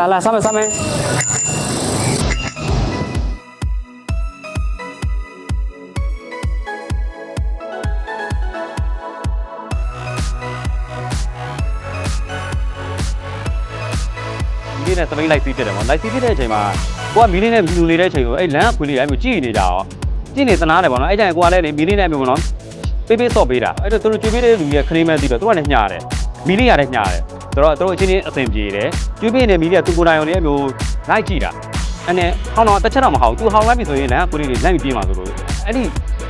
လာလာစားမယ်စားမယ်မီးလေးနဲ့သမိတ်လိုက်စီးဖြစ်တယ်ပေါ့လိုက်စီးဖြစ်တဲ့အချိန်မှာကိုကမီးလေးနဲ့မြူနေတဲ့အချိန်ကိုအဲ့လမ်းကခွေးလေးအဲ့မျိုးကြည့်နေကြအောင်ကြည့်နေသနာတယ်ပေါ့နော်အဲ့ကျရင်ကိုကလည်းလေမီးလေးနဲ့မျိုးပေါ့နော်ပေးပေးဆော့ပေးတာအဲ့တော့သူတို့ကြွေးပေးတဲ့လူရဲ့ခရီးမဲသိတော့သူကလည်းညားတယ်မီးလေးရလည်းညားတယ် ဆိုတော့သူတို့အချင်းချင်းအဆင်ပြေတယ်ကြွေးပေးနေတဲ့မီးလေးကသူကိုယ်တိုင်အောင်လေအမျိုးလိုက်ကြည့်တာအဲ့နဲ့ဟောင်းတော့တစ်ချက်တော့မဟောင်းသူဟောင်းလိုက်ပြီဆိုရင်လမ်းကခွေးလေးတွေလိုက်ပြီးပြေးမှာဆိုလို့အဲ့ဒီ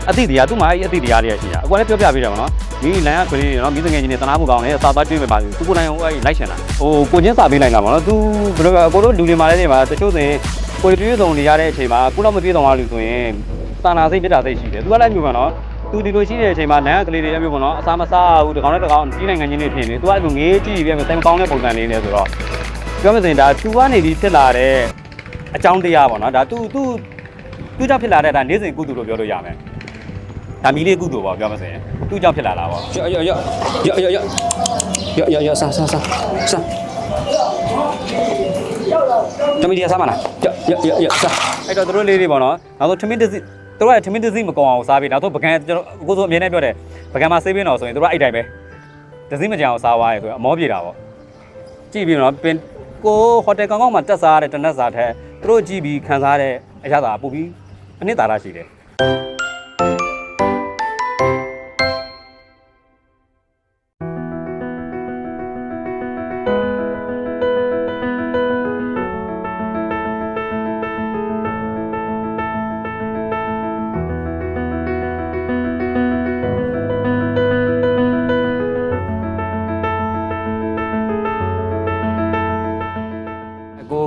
အတိတရားသူ့မှာအဲ့ဒီအတိတရားလေးရရှိတာအကွာလည်းပြောပြပေးတယ်ပေါ့နော်မီးလမ်းကခွေးလေးတွေနော်မီးစငယ်ချင်းတွေတနာမှုကောင်းတယ်အသာသွားတွေးမယ်ပါသူကိုယ်တိုင်အောင်အဲ့လိုက်ချင်တာဟိုကိုချင်းစာပေးနိုင်တာပေါ့နော်သူဘယ်လိုလဲကိုတို့လူတွေမှာလည်းနေမှာတချို့ဆိုရင်ကိုယ်တွေးဆောင်နေရတဲ့အချိန်မှာကိုတော့မပြေးဆောင်ရလို့ဆိုရင်တာနာစိတ်ပြစ်တာစိတ်ရှိတယ်သူကလည်းမျိုးပါနော် သူဒီလိုရှိတဲ့အချိန်မှာလမ်းကကလေးတွေအမျိုးပေါ့နော်အစားမစားဘူးတကောင်နဲ့တကောင်ကြီးနိုင်ငံချင်းတွေဖြစ်နေသူကအဲ့လိုငေးကြည့်ပြီးအမျိုးစိတ်မကောင်းတဲ့ပုံစံလေးနဲ့ဆိုတော့ပြောမစင်ဒါသူကနေပြီးဖြစ်လာတဲ့အကြောင်းတရားပေါ့နော်ဒါသူသူသူကြောင့်ဖြစ်လာတဲ့ဒါနေစဉ်ကုသိုလ်လို့ပြောလို့ရမယ်ဒါမီလေးကုသိုလ်ပေါ့ပြောမစင်သူကြောင့်ဖြစ်လာတာပေါ့ရော့ရော့ရော့ရော့ရော့ရော့ရော့ရော့ရော့စားစားစားစားတမီဒီစားမလားရော့ရော့ရော့စားအဲ့တော့တို့လေးတွေပေါ့နော်နောက်ဆုံးထမင်းတစ်စီ တို့ကထမင်းတစ်စီမကောင်းအောင်စားပြီးနောက်ဆုံးပကံကျွန်တော်အခုဆိုအမြဲတမ်းပြောတယ်ပကံမှာဆေးပင်းတော်ဆိုရင်တို့ကအဲ့တိုင်းပဲတစ်စီမကြအောင်စားသွားရဲဆိုရင်အမောပြေတာပေါ့ကြည့်ပြီးတော့ပင်ကိုဟိုတယ်ကောင်းကောင်းမှာတက်စားရတဲ့တနက်စားထက်တို့ကြည့်ပြီးခံစားတဲ့အရသာပို့ပြီးအနှစ်သာရရှိတယ်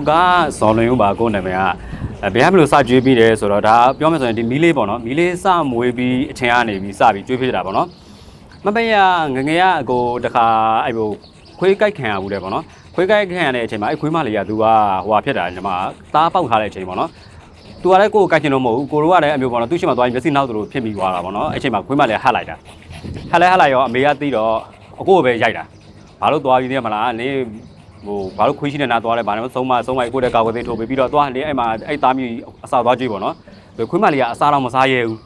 ကိုကဇော်လွင်ဦးပါကိုနာမည်ကအဲဘယ်ကဘယ်လိုစကြွေးပြီးတယ်ဆိုတော့ဒါပြောမယ်ဆိုရင်ဒီမီးလေးပေါ့နော်မီးလေးစမွေးပြီးအချိန်ကနေပြီးစပြီးကြွေးဖြစ်တာပေါ့နော်မပရငငယ်ရအကိုတခါအဲ့ဟိုခွေးကြိုက်ခံရဘူးတယ်ပေါ့နော်ခွေးကြိုက်ခံရတဲ့အချိန်မှာအဲ့ခွေးမလေးကသူကဟိုဟာဖြစ်တာညီမသားပေါက်ထားတဲ့အချိန်ပေါ့နော်သူကလည်းကိုယ်ကိုကြိုက်ချင်လို့မဟုတ်ဘူးကိုတို့ကလည်းအမျိုးပေါ့နော်သူ့ရှိမှသွားရင်မျက်စိနောက်သူလိုဖြစ်ပြီးသွားတာပေါ့နော်အဲ့ချိန်မှာခွေးမလေးဟတ်လိုက်တာဟတ်လဲဟတ်လိုက်ရောအမေကသိတော့အကိုကိုပဲရိုက်တာဘာလို့သွားပြီးသေးမလားနေ ဟိုဘာလို့ခွေးရှိနေနာသွားလဲဘာလဲသုံးမသုံးမကိုတဲ့ကာကွယ်သိမ်းထုတ်ပေးပြီးတော့သွားလေအဲ့မှာအဲ့သားမျိုးအစာသွားကြည့်ပေါ့နော်ခွေးမလေးကအစာတော့မစားရဲဘူး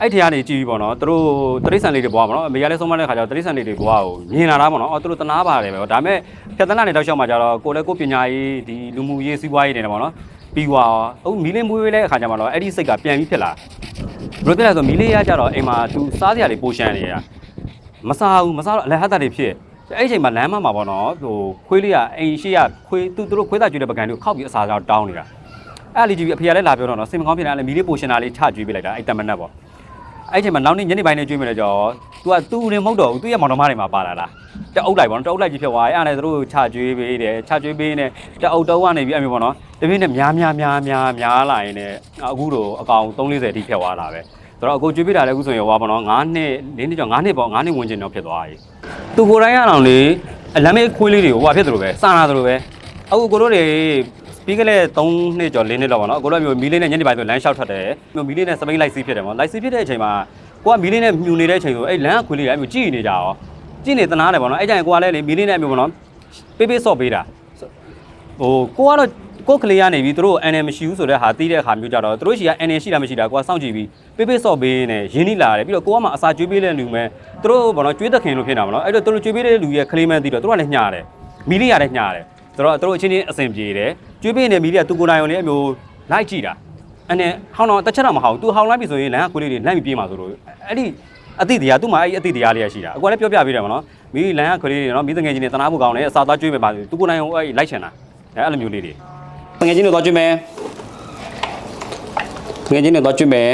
အဲ့ထဲကနေကြည့်ပြီးပေါ့နော်သူတို့တရိษံလေးတွေပွားပေါ့နော်အမေကလည်းသုံးမတဲ့ခါကျတော့တရိษံလေးတွေပွားကိုမြင်လာတာပေါ့နော်အော်သူတို့တနာပါတယ်ပဲဒါပေမဲ့ဖြတ်တနာနေတောက်လျှောက်မှာကျတော့ကိုလည်းကိုပညာရေးဒီလူမှုရေးစီးပွားရေးနေတယ်ပေါ့နော်ပြီးွာဟုတ်မီလင်းမွေးဝဲတဲ့အခါကျမှတော့အဲ့ဒီစိတ်ကပြန်ပြီးဖြစ်လာဘယ်လိုဖြစ်လဲဆိုမီလေးရကြတော့အိမ်မှာသူစားစရာတွေပိုရှမ်းနေရတာမစားဘူးမစားတော့အလဲဟတ်တာတွေဖြစ် အဲ့ဒီအချိန်မှာလမ်းမမှာပေါ့နော်ဟိုခွေးလေးကအိမ်ရှိရခွေးသူတို့ခွေးသားကျွေးတဲ့ပကံတွေကိုခောက်ပြီးအစာကြောင်တောင်းနေတာအဲ့လီကြည့်ပြီးအဖေကလည်းလာပြောတော့နော်စင်မကောင်းဖြစ်နေတာလည်းမီလေးပိုရှင်တာလေးချကျွေးပေးလိုက်တာအဲ့တမန်နဲ့ပေါ့အဲ့ဒီအချိန်မှာနောက်နေ့ညနေပိုင်းနဲ့ကျွေးမယ်လေကြော तू ကသူ့ရင်မဟုတ်တော့ဘူးသူ့ရဲ့မောင်နှမတွေမှာပါလာတာတအုပ်လိုက်ပေါ့နော်တအုပ်လိုက်ကြီးဖြစ်သွားတယ်အဲ့ဒါနဲ့သူတို့ချကျွေးပေးတယ်ချကျွေးပေးနေတအုပ်တော့ကနေပြီးအမျိုးပေါ့နော်တပြင်းနဲ့များများများများများလာရင်လည်းအခုတော့အကောင်340တိဖြစ်သွားတာပဲ ဆိုတော့အခုကျွေးပေးတာလည်းအခုဆိုရင်ဟောပါပေါ့နော်9နှစ်၄နှစ်ကျော်9နှစ်ပေါ့9နှစ်ဝင်ကျင်တော့ဖြစ်သွားပြီသူကိုယ်တိုင်ရအောင်လေအလမ်းမေးခွေးလေးတွေကိုဟိုဘာဖြစ်သလိုပဲစာနာသလိုပဲအခုကိုတို့တွေပြီးကလေး3နှစ်ကျော်4နှစ်လောက်ပါနော်ကိုတို့ကမျိုးမီလေးနဲ့ညနေပိုင်းဆိုလမ်းလျှောက်ထွက်တယ်မျိုးမီလေးနဲ့စပိန်လိုက်စီးဖြစ်တယ်ပေါ့လိုက်စီးဖြစ်တဲ့အချိန်မှာကိုကမီလေးနဲ့မြူနေတဲ့အချိန်ဆိုအဲ့လမ်းကခွေးလေးတွေအဲ့မျိုးကြည့်နေကြရောကြည့်နေသနာတယ်ပေါ့နော်အဲ့ကြရင်ကိုကလည်းလေမီလေးနဲ့အမျိုးပေါ့နော်ပေးပေးဆော့ပေးတာဟိုကိုကတော့ ကိုယ်ကလေးကနေပြီးသူတို့အန်နယ်မရှိဘူးဆိုတဲ့ဟာတီးတဲ့အခါမျိုးကြတော့သူတို့ရှိကအန်နယ်ရှိတာမရှိတာကိုကစောင့်ကြည့်ပြီးပေးပေးဆော့ပေးနေရင်းနှီးလာတယ်ပြီးတော့ကိုကမှအစာကျွေးပေးတဲ့လူမဲသူတို့ဘောနော်ကျွေးသက်ခင်လို့ဖြစ်နေတာမနော်အဲ့တော့သူတို့ကျွေးပေးတဲ့လူရဲ့ကလေးမဲတီးတော့သူတို့ကလည်းညှားတယ်မီလေးရလည်းညှားတယ်ဆိုတော့သူတို့အချင်းချင်းအဆင်ပြေတယ်ကျွေးပေးနေမီလေးကသူကိုယ်တိုင်ရောလည်းအမျိုးလိုက်ကြည့်တာအဲ့နဲ့ဟောင်းတော့တစ်ချက်တော့မဟောင်းသူဟောင်းလိုက်ပြီဆိုရင်လမ်းကခွေးလေးတွေလိုက်ပြီးပြေးမှာဆိုလို့အဲ့ဒီအတိတရားသူ့မှာအဲ့ဒီအတိတရားလေးရရှိတာအကွာလည်းပြောပြပေးတယ်မနော်မီလမ်းကခွေးလေးတွေနော်မီတငယ်ချင်းတွေတနာဖို့ကောင်းတယ်အစာသားကျွေးမယ်ပါသူကိုယ်တိုင်ရောအဲ့လိုက်ချင်တာအဲ့လိုမျိုးလေးတွေ ငွေချင်းတွေတော့ကျွေးမယ်ငွေချင်းတွေတော့ကျွေးမယ်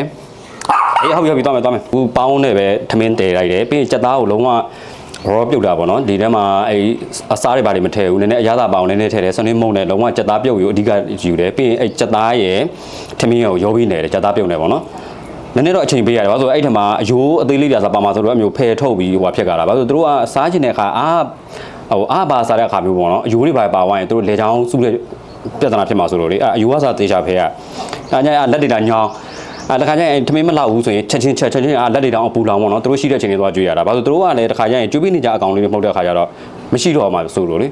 အေးဟုတ်ပြီဟုတ်ပြီတော့မယ်တော့မယ်ဘူးပေါင်းနဲ့ပဲထမင်းတည်လိုက်တယ်ပြီးရင်ကြက်သားကိုလုံးဝရောပြုတ်တာပေါ့နော်ဒီထဲမှာအဲအစားတွေဘာတွေမထည့်ဘူးနည်းနည်းအရသာပေါင်းနည်းနည်းထည့်တယ်စနေမုံနဲ့လုံးဝကြက်သားပြုတ်ယူအဓိကယူတယ်ပြီးရင်အဲကြက်သားရဲ့ထမင်းကိုရောပြီးနေတယ်ကြက်သားပြုတ်နေပေါ့နော်နည်းနည်းတော့အချိန်ပေးရတယ်ဘာလို့ဆိုအဲ့ထမှာအယိုးအသေးလေးပြစားပါမှာဆိုတော့အမျိုးဖယ်ထုတ်ပြီးဟိုဖြစ်ကြတာဘာလို့သူတို့ကစားချင်တဲ့အခါအာဟိုအာဘာစားတဲ့အခါမျိုးပေါ့နော်အယိုးတွေပါပါဝိုင်းသူတို့လေချောင်းစုတဲ့ ပြဿနာဖြစ်မှာဆိုလို့လေအယိုးကစားသေးချာဖဲကအဲညလက်တွေတာညောင်းအဲတခါကျရင်ထမင်းမလောက်ဘူးဆိုရင်ချက်ချင်းချက်ချက်ချင်းအာလက်တွေတောင်အပူလောင်ပေါ့နော်သူတို့ရှိတဲ့ချိန်တွေသွားကြွေးရတာဘာလို့သူတို့ကလည်းတခါကျရင်ကြွေးပြီးနေကြအကောင်လေးတွေမဟုတ်တဲ့အခါကျတော့မရှိတော့မှဆိုလို့လေ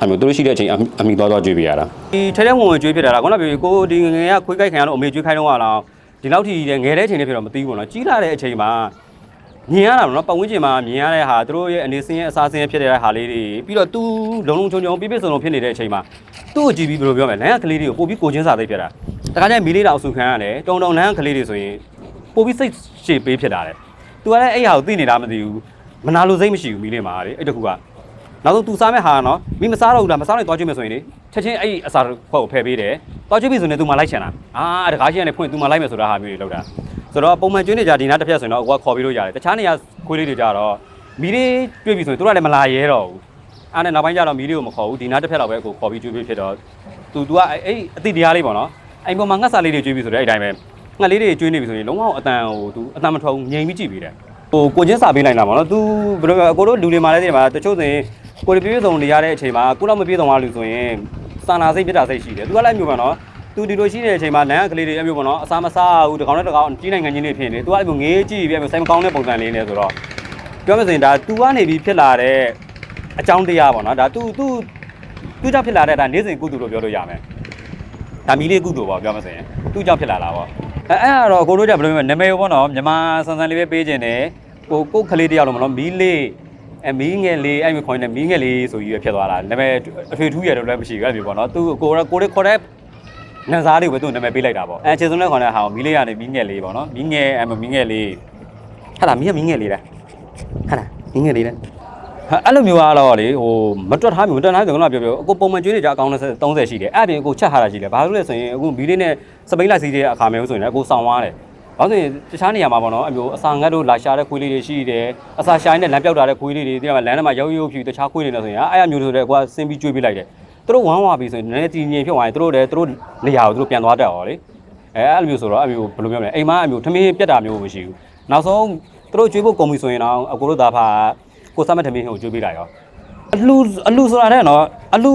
အဲ့မျိုးသူတို့ရှိတဲ့အချိန်အမိအမိသွားသွားကြွေးပြရတာဒီထဲထဲဝင်ဝင်ကျွေးဖြစ်တာလားခုနကပြောပြီးကိုဒီငယ်ကခွေးကြိုက်ခံရလို့အမေကျွေးခိုင်းတော့လားဒီလောက်ထိတဲ့ငယ်တဲ့အချိန်လေးဖြစ်တော့မသိဘူးပေါ့နော်ကြီးလာတဲ့အချိန်မှာ မြင်ရတာပေါ့နော်ပတ်ဝန်းကျင်မှာမြင်ရတဲ့ဟာသူတို့ရဲ့အနေစင်းရဲ့အစားစင်းရဲ့ဖြစ်နေတဲ့ဟာလေးတွေပြီးတော့သူလုံလုံချုံချုံပြပြစုံစုံဖြစ်နေတဲ့အချိန်မှာသူ့ကိုကြည့်ပြီးဘယ်လိုပြောမလဲလမ်းကကလေးတွေကိုပို့ပြီးကိုချင်းစာသိဖြစ်တာတခါကျရင်မီးလေးတောက်စုခံရတယ်တုံတုံလမ်းကလေးတွေဆိုရင်ပို့ပြီးစိတ်ရှည်ပေးဖြစ်တာလေသူကလည်းအဲ့ဟာကိုသိနေတာမသိဘူးမနာလိုစိတ်မရှိဘူးမီးလေးမှာလေအဲ့တခုကနောက်ဆုံးသူစားမဲ့ဟာနော်မီးမစားတော့ဘူးလားမစားနိုင်သွားကြည့်မယ်ဆိုရင်လေချက်ချင်းအဲ့အစာခွက်ကိုဖယ်ပေးတယ်သွားကြည့်ပြီဆိုရင်သူမှလိုက်ချင်တာအာတခါချင်းကလည်းဖွင့်သူမှလိုက်မယ်ဆိုတာဟာမျိုးတွေလောက်တာ ဆိုတော့ပုံမှန်ကျွေးနေကြဒီနားတစ်ဖက်ဆိုရင်တော့အကွာခေါ်ပြီးလို့ရတယ်တခြားနေရာခွေးလေးတွေကြတော့မီးလေးတွေးပြီးဆိုရင်သူတို့ကလည်းမလာရဲတော့ဘူးအားနဲ့နောက်ပိုင်းကျတော့မီးလေးကိုမခေါ်ဘူးဒီနားတစ်ဖက်တော့ပဲကိုခေါ်ပြီးကျွေးပြီးဖြစ်တော့သူသူကအဲ့အတိတရားလေးပေါ့နော်အဲ့ပုံမှန်ငှက်စာလေးတွေကျွေးပြီးဆိုတော့အဲ့အတိုင်းပဲငှက်လေးတွေကျွေးနေပြီဆိုရင်လုံးဝအတန်ဟိုသူအတန်မထွက်ဘူးငြိမ်ပြီးကြည့်ပြီးတယ်ဟိုကိုချင်းစာပေးလိုက်တာပေါ့နော်သူဘယ်လိုအကိုတို့လူတွေမှာလည်းသိတယ်မှာတချို့ဆိုရင်ကိုယ်ပြည့်စုံနေရတဲ့အချိန်မှာကိုယ်တော့မပြည့်စုံပါလို့ဆိုရင်စာနာစိတ်ပြတာစိတ်ရှိတယ်သူကလည်းမျိုးပါနော် तू ဒီလိုရှိနေတဲ့အချိန်မှာလမ်းကလေးတွေအမျိုးပေါ့နော်အစာမစားဘူးတကောင်နဲ့တကောင်ကြီးနိုင်ငံချင်းတွေဖြစ်နေ तू ကလည်းငေးကြည့်ပြီးအမျိုးစိတ်မကောင်းတဲ့ပုံစံလေးနဲ့ဆိုတော့ပြောမယ်ဆိုရင်ဒါ तू ကနေပြီးဖြစ်လာတဲ့အကြောင်းတရားပေါ့နော်ဒါ तू तू သူကြောင့်ဖြစ်လာတဲ့ဒါနေစဉ်ကုသိုလ်လို့ပြောလို့ရမယ်ဒါမီလေးကုသိုလ်ပေါ့ပြောမယ်ဆိုရင်သူကြောင့်ဖြစ်လာတာပေါ့အဲအဲ့ဒါတော့ကိုတို့ကြဘယ်လိုလဲနာမည်ပေါ့နော်မြန်မာဆန်ဆန်လေးပဲပေးခြင်းတယ်ကိုကိုကလေးတယောက်လုံးမနော်မီလေးအဲမီးငယ်လေးအဲ့မျိုးခေါ်နေမီးငယ်လေးဆိုပြီးပဲဖြစ်သွားတာနာမည်အထွေထူးရတော့လည်းမရှိဘူးအဲ့မျိုးပေါ့နော်သူကိုကိုကိုခေါ်တဲ့ နန်းစားလေးကိုပဲသူနာမည်ပေးလိုက်တာပေါ့အဲခြေစုံနဲ့ခေါ်တဲ့ဟာကိုမီးလေးကနေမီးငယ်လေးပေါ့နော်မီးငယ်အဲမီးငယ်လေးဟာလားမီးကမီးငယ်လေးလားဟာလားမီးငယ်လေးလားဟာအဲ့လိုမျိုးကတော့လေဟိုမတွက်ထားမျိုးမတွက်ထားဆိုတော့ပြောပြောအခုပုံမှန်ကျွေးနေကြအကောင့်30 30ရှိတယ်အဲ့အပြင်အခုချက်ထားတာရှိတယ်ဘာလို့လဲဆိုရင်အခုဘီလေးနဲ့စပိန်လိုက်စီးတဲ့အခါမျိုးဆိုရင်လည်းအခုဆောင်းသွားတယ်ဘာလို့လဲတခြားနေရာမှာပေါ့နော်အမျိုးအစာငတ်တို့လာရှာတဲ့ခွေးလေးတွေရှိတယ်အစာရှိုင်းနဲ့လမ်းပြောက်တာတဲ့ခွေးလေးတွေဒီမှာလမ်းထဲမှာရောက်ရောက်ဖြူတခြားခွေးတွေနဲ့ဆိုရင်အဲ့အမျိုးဆိုတဲ့ကွာဆင်းပြီးကျွေးပေးလိုက်တယ် သူတို့ဝမ်းဝါပြီဆိုရင်နည်းနည်းတည်ငြိမ်ဖြစ်သွားရင်သူတို့လည်းသူတို့နေရာကိုသူတို့ပြန်သွားတတ်ရောလေအဲအဲ့လိုမျိုးဆိုတော့အမျိုးဘယ်လိုပြောမလဲအိမ်မအမျိုးထမင်းပြက်တာမျိုးမရှိဘူးနောက်ဆုံးသူတို့ကျွေးဖို့ကုန်ပြီဆိုရင်တော့အကိုတို့သားဖာကိုစားမဲ့ထမင်းကိုကျွေးပေးလိုက်ရောအလူအလူဆိုတာတဲ့နော်အလူ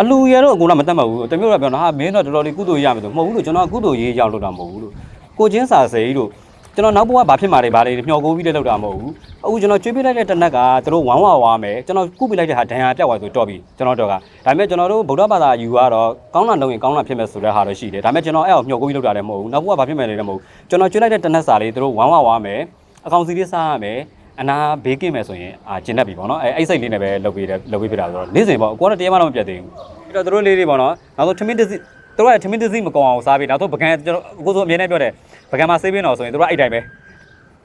အလူရတော့အကုန်လုံးမတတ်မှတ်ဘူးတမျိုးတော့ပြောတော့ဟာမင်းတော့တော်တော်လေးကုသိုလ်ရမယ်ဆိုမဟုတ်ဘူးလို့ကျွန်တော်ကုသိုလ်ရေးရောက်လို့တာမဟုတ်ဘူးလို့ကိုချင်းစာစိတို့ ကျွန်တော်နောက်ဘဝဘာဖြစ်မှာလဲဘာလဲမျှော်ကိုပြီးလည်းလောက်တာမဟုတ်ဘူးအခုကျွန်တော်ကျွေးပေးလိုက်တဲ့တနက်ကသူတို့ဝမ်းဝဝါမယ်ကျွန်တော်ကုပေးလိုက်တဲ့ဟာဒဏ်ရာပြောက်သွားဆိုတော့ပြီကျွန်တော်တော့ကဒါပေမဲ့ကျွန်တော်တို့ဗုဒ္ဓဘာသာယူကတော့ကောင်းတာလုပ်ရင်ကောင်းတာဖြစ်မယ်ဆိုတဲ့ဟာတော့ရှိတယ်ဒါပေမဲ့ကျွန်တော်အဲ့အောင်မျှော်ကိုပြီးလောက်တာလည်းမဟုတ်ဘူးနောက်ဘဝဘာဖြစ်မယ်လဲလည်းမဟုတ်ဘူးကျွန်တော်ကျွေးလိုက်တဲ့တနက်စာလေးသူတို့ဝမ်းဝဝါမယ်အကောင်စီလေးစားရမယ်အနာဘေးကင်းမယ်ဆိုရင်အာကျင်တတ်ပြီပေါ့နော်အဲအဲ့စိတ်လေးနဲ့ပဲလုပ်ပေးတယ်လုပ်ပေးပြတာဆိုတော့နေ့စဉ်ပေါ့ကိုကတော့တရားမှတော့မပြတ်သေးဘူးပြီးတော့သူတို့လေးတွေပေါ့နော်နောက်ဆုံးထမင်းတစ်စီသူတို့ကထမင်းတစ်စီမကောင်အောင်စားပြီးနောက်ဆုံးပကံကျွန်တော်ကိုဆိုအမြဲတမ်းပြောတယ် ပကံမှာဆေးပင်းတော်ဆိုရင်သူတို့အဲ့တိုင်းပဲ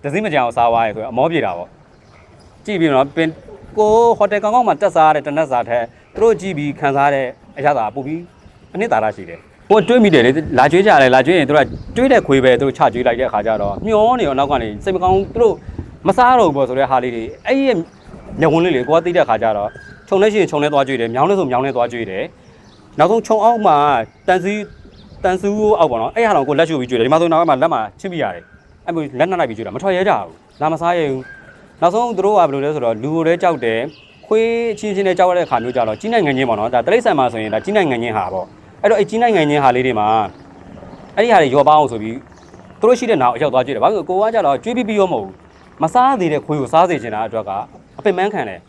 တစ်စီမကြအောင်စားသွားရဲဆိုရင်အမောပြေတာပေါ့ကြည့်ပြီးတော့ပင်ကိုဟိုတယ်ကောင်ကောင်မှာတက်စားရတဲ့တနက်စားထက်သူတို့ကြည့်ပြီးခံစားတဲ့အရာသာပို့ပြီးအနှစ်သာရရှိတယ်ဟိုတွေးမိတယ်လေလာကျွေးကြတယ်လာကျွေးရင်သူတို့ကတွေးတဲ့ခွေးပဲသူတို့ချကျွေးလိုက်တဲ့အခါကျတော့မျောနေတော့နောက်ကနေစိတ်မကောင်းသူတို့မစားတော့ဘူးပေါ့ဆိုတဲ့ဟာလေးတွေအဲ့ဒီညဝန်းလေးတွေကိုကသိတဲ့ခါကျတော့ခြုံနေရှိရင်ခြုံနေသွားကြွေးတယ်မြောင်းနေဆိုမြောင်းနေသွားကြွေးတယ်နောက်ဆုံးခြုံအောက်မှာတန်စီ တန်ဆူအောက်ပေါ့နော်အဲ့ဟာတော့ကိုလက်ရှုပ်ပြီးကြွေးတယ်ဒီမှာဆိုနောက်မှာလက်မှာချင်းပြရတယ်အဲ့မျိုးလက်နှက်လိုက်ပြီးကြွေးတာမထွက်ရဲကြဘူးလာမစားရဘူးနောက်ဆုံးသူတို့ကဘယ်လိုလဲဆိုတော့လူကိုလည်းကြောက်တယ်ခွေးအချင်းချင်းနဲ့ကြောက်ရတဲ့ခါမျိုးကြတော့ကြီးနိုင်ငံချင်းပေါ့နော်ဒါတရိတ်ဆန်မှာဆိုရင်ဒါကြီးနိုင်ငံချင်းဟာပေါ့အဲ့တော့အဲ့ကြီးနိုင်ငံချင်းဟာလေးတွေမှာအဲ့ဒီဟာတွေရောပါအောင်ဆိုပြီးသူတို့ရှိတဲ့နောက်အရောက်သွားကြွေးတယ်ဘာလို့ကိုကကြတော့ကြွေးပြီးပြီးရောမဟုတ်ဘူးမစားသေးတဲ့ခွေးကိုစားစေချင်တာအတွက်ကအပင်ပန်းခံတယ်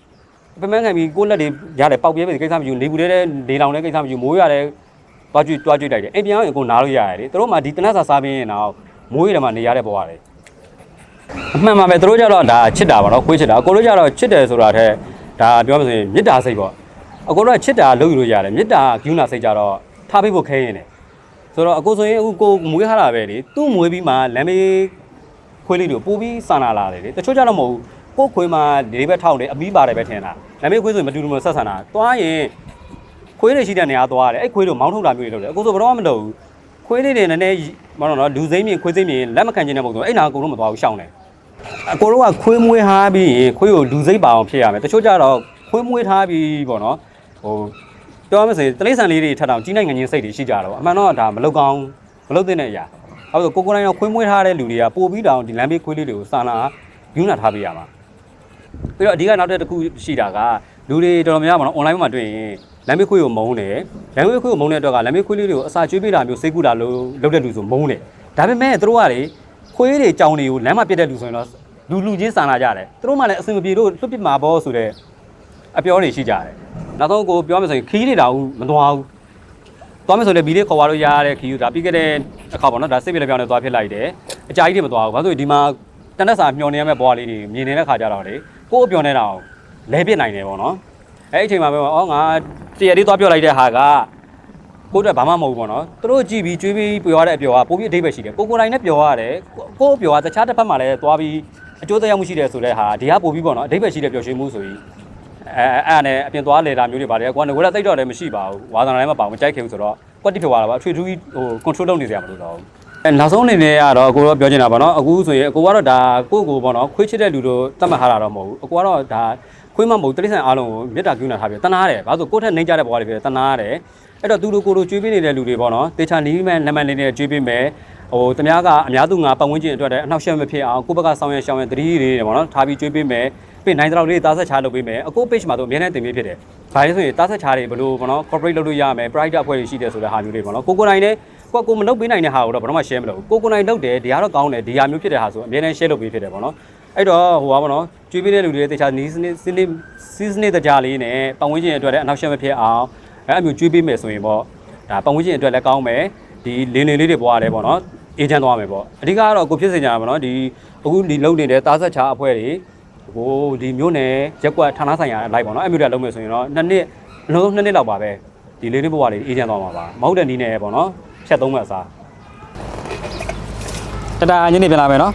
အပင်ပန်းခံပြီးကိုယ့်လက်တွေရတယ်ပေါက်ပြဲပဲကိစ္စမရှိဘူးနေဘူးတဲ့နေလောင်တဲ့ကိစ္စမရှိဘူးမိုးရတယ် တွားကြွတွားကြွလိုက်တယ်အိမ်ပြန်ရင်ကိုနားလို့ရတယ်လေသူတို့မှဒီတနတ်စာစားပြီးရင်တော့မိုးရတယ်မှနေရတဲ့ဘဝရတယ်အမှန်ပါပဲသူတို့ကြတော့ဒါချစ်တာပါနော်ခွေးချစ်တာအကိုတို့ကြတော့ချစ်တယ်ဆိုတာထက်ဒါပြောမှဆိုရင်မေတ္တာစိတ်ပေါ့အကိုတို့ကချစ်တာလုပ်ယူလို့ရတယ်မေတ္တာကယူနာစိတ်ကြတော့ထားပေးဖို့ခဲရင်တယ်ဆိုတော့အကိုဆိုရင်အခုကိုမွေးထားတာပဲလေသူ့မွေးပြီးမှလမ်းမေးခွေးလေးတွေကိုပို့ပြီးစာနာလာတယ်လေတချို့ကြတော့မဟုတ်ဘူးကိုယ်ခွေးမှာလေးဘက်ထောက်တယ်အမီးပါတယ်ပဲထင်တာဒါပေမဲ့ခွေးဆိုရင်မတူတူမဆက်ဆန်တာသွားရင် ခွေးတွေရှိတဲ့နေရာသွားတယ်အဲ့ခွေးတို့မောင်းထုတ်တာမျိုးတွေလုပ်တယ်အခုဆိုဘယ်တော့မှမလုပ်ဘူးခွေးလေးတွေနည်းနည်းမဟုတ်တော့လူစိမ့်မြင်ခွေးစိမ့်မြင်လက်မခံခြင်းတဲ့ပုံစံအဲ့နာအကုန်လုံးမသွားဘူးရှောင်းတယ်အကိုတို့ကခွေးမွေးထားပြီးရင်ခွေးကိုလူစိမ့်ပါအောင်ဖြစ်ရမယ်တချို့ကြတော့ခွေးမွေးထားပြီးပေါ့နော်ဟိုပြောမစင်တလိษံလေးတွေထပ်တောင်ကြီးနိုင်ငံချင်းစိတ်တွေရှိကြတော့အမှန်တော့ဒါမလုကောင်းမလုသင့်တဲ့အရာအဲ့တော့ကိုကိုတိုင်းတော့ခွေးမွေးထားတဲ့လူတွေကပို့ပြီးတောင်ဒီလမ်းဘေးခွေးလေးတွေကိုစာနာယူနာထားပေးရမှာပြီးတော့အဓိကနောက်တစ်ခုရှိတာကလူတွေတော်တော်များများပေါ့နော် online မှာတွေ့ရင် လမ်းဘေးခွေးကိုမုန်းတယ်လမ်းဘေးခွေးကိုမုန်းတဲ့အတွက်ကလမ်းဘေးခွေးလေးတွေကိုအစာကျွေးပေးတာမျိုးစိတ်ကူတာလို့လုပ်တဲ့လူဆိုမုန်းတယ်ဒါပေမဲ့သူတို့ကလေခွေးတွေကြောင်တွေကိုလမ်းမှာပြစ်တဲ့လူဆိုရင်တော့လူလူချင်းစာနာကြတယ်သူတို့မှလည်းအစင်မပြေလို့လွတ်ပစ်မှာပေါ့ဆိုတဲ့အပြောတွေရှိကြတယ်နောက်ဆုံးကိုပြောမယ်ဆိုရင်ခီးနေတာဘူးမသွားဘူးသွားမယ်ဆိုလည်းဘီလေးခေါ်သွားလို့ရတဲ့ခီးဒါပြီးခဲ့တဲ့အခါပေါ့နော်ဒါစိတ်ပြလည်းပြောင်းနေသွားဖြစ်လိုက်တယ်အကြာကြီးတွေမသွားဘူးဘာလို့လဲဒီမှာတနက်စာမျောနေရမယ့်ဘွားလေးတွေမြင်နေတဲ့ခါကြတော့လေကို့အပြောင်းနေတာကိုလဲပြစ်နိုင်တယ်ပေါ့နော် အဲ့ဒီအချိန်မှာပဲအော်ငါတရလေးသွားပြောလိုက်တဲ့ဟာကကိုယ့်အတွက်ဘာမှမဟုတ်ဘူးပေါ့နော်သူတို့ကြည့်ပြီးကြွေးပြီးပြောရတဲ့အပြောကပိုပြီးအဓိပ္ပာယ်ရှိတယ်ကိုကိုယ်တိုင်နဲ့ပြောရတယ်ကိုယ့်အပြောကတခြားတစ်ဖက်မှာလည်းသွားပြီးအကျိုးသက်ရောက်မှုရှိတယ်ဆိုတဲ့ဟာဒီကပိုပြီးပေါ့နော်အဓိပ္ပာယ်ရှိတဲ့ပျော်ရွှင်မှုဆိုပြီးအဲအဲ့အဲ့နဲ့အပြင်သွားလေတာမျိုးတွေပါတယ်ကွာငွေလည်းတိတ်တော့လည်းမရှိပါဘူးဝါသနာလည်းမပါဘူးမကြိုက်ခင်ဘူးဆိုတော့ကွက်တိဖြစ်သွားတာပါအထွေထူးကြီးဟို control လုပ်နေစရာမလိုတော့ဘူး အဲနောက်ဆုံးအနေနဲ့ကတော့အကိုတော့ပြောချင်တာပါနော်အခုဆိုရင်အကိုကတော့ဒါကိုယ့်ကိုပေါ့နော်ခွေးချစ်တဲ့လူတို့တတ်မှတ်ထားတာတော့မဟုတ်ဘူးအကိုကတော့ဒါခွေးမမဟုတ်တိရစ္ဆာန်အားလုံးကိုမေတ္တာကရုဏာထားပြီးတနာတယ်ဘာလို့ကိုယ့်ထက်နှိမ့်ကြတဲ့ဘဝတွေဖြစ်တယ်တနာတယ်အဲ့တော့သူတို့ကိုယ်တို့ကြွေးပေးနေတဲ့လူတွေပေါ့နော်တေချာနီးမဲ့နံပါတ်လေးနဲ့ကြွေးပေးမယ်ဟိုတမားကအများသူငါပတ်ဝန်းကျင်အတွက်လည်းအနှောက်အယှက်မဖြစ်အောင်ကိုယ့်ဘက်ကဆောင်ရွက်ရှောင်ရသတိတွေပေါ့နော်ထားပြီးကြွေးပေးမယ်ပြီးနိုင်တဲ့လောက်လေးတားဆက်ချလုပ်ပေးမယ်အကို page မှာတော့အများနဲ့တင်ပေးဖြစ်တယ်။ဘာလဲဆိုရင်တားဆက်ချတွေဘလို့ပေါ့နော် corporate လုပ်လို့ရမယ် private အဖွဲ့တွေရှိတယ်ဆိုတဲ့ဟာမျိုးတွေပေါ့နော်ကိုကိုနိုင်နဲ့ ကိုကိုမလုပ်ပေးနိုင်တဲ့ဟာကိုတော့ဘာမှ share မလုပ်ဘူးကိုကိုနိုင်လုပ်တယ်ဒီဟာတော့ကောင်းတယ်ဒီဟာမျိုးဖြစ်တဲ့ဟာဆိုအများနဲ့ share လုပ်ပေးဖြစ်တယ်ပေါ့နော်အဲ့တော့ဟိုပါပေါ့နော်ကြွေးပေးတဲ့လူတွေတေချာနီးစနစ်စနစ်စီးစနစ်တကြလေးနဲ့ပတ်ဝန်းကျင်အတွက်လည်းအနှောက်အယှက်မဖြစ်အောင်အဲ့အမျိုးကြွေးပေးမယ်ဆိုရင်ပေါ့ဒါပတ်ဝန်းကျင်အတွက်လည်းကောင်းမယ်ဒီလင်းလင်းလေးတွေပွားရတယ်ပေါ့နော်အေဂျင့်သွားမယ်ပေါ့အဓိကကတော့ကိုဖြစ်စင်ကြတာပေါ့နော်ဒီအခုဒီလုံနေတဲ့တားဆက်ချအဖွဲ့တွေဟိုဒီမျိုးနယ်ရက်ကွက်ဌာနဆိုင်ရာလိုက်ပါတော့အဲ့မျိုးတွေလုံးမယ်ဆိုရင်တော့နှစ်နှစ်အလုံးစုံနှစ်နှစ်လောက်ပါပဲဒီလေးလေးဘဝလေးအေးချမ်းသွားမှာပါမဟုတ်တဲ့နီးနယ်ပေါ့နော် ဖြတ်သုံးမှအစားတတာညနေပြန်လာမယ်နော်